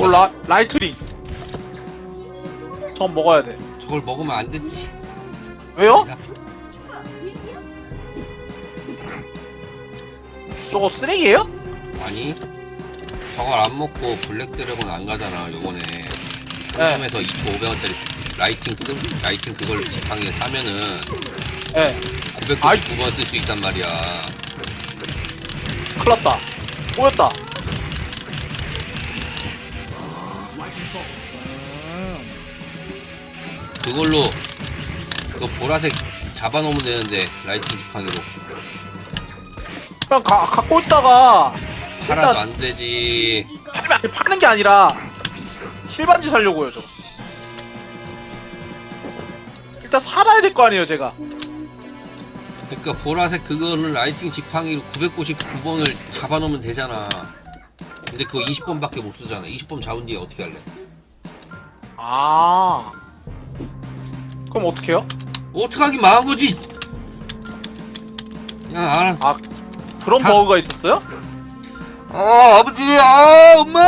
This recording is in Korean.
어, 라, 라이트닝. 전 먹어야 돼. 저걸 먹으면 안 됐지. 왜요? 내가 저거 쓰레기예요? 아니 저걸 안 먹고 블랙 드래곤 안 가잖아 요번에 상점에서 2,500원짜리 라이팅 쓰 라이팅 그걸 지팡이에 사면은 예. 네. 아이. 999번 쓸 수 있단 말이야. 큰일 났다. 꼬였다. 그걸로 그 보라색 잡아놓으면 되는데 라이팅 지팡이로 그냥 가, 갖고 있다가 팔아도 일단- 안 되지. 팔면 아니, 파는 게 아니라 실반지 살려고요, 저. 일단 살아야 될 거 아니에요, 제가. 그러니까 보라색 그거를 라이팅 지팡이로 999번을 잡아놓으면 되잖아. 근데 그거 20번밖에 못 쓰잖아. 20번 잡은 뒤에 어떻게 할래? 아. 그럼 어떡해요? 어떡하긴 망한 거지. 야 알았어. 아, 그런 다- 버그가 있었어요? 아 아버지 아 엄마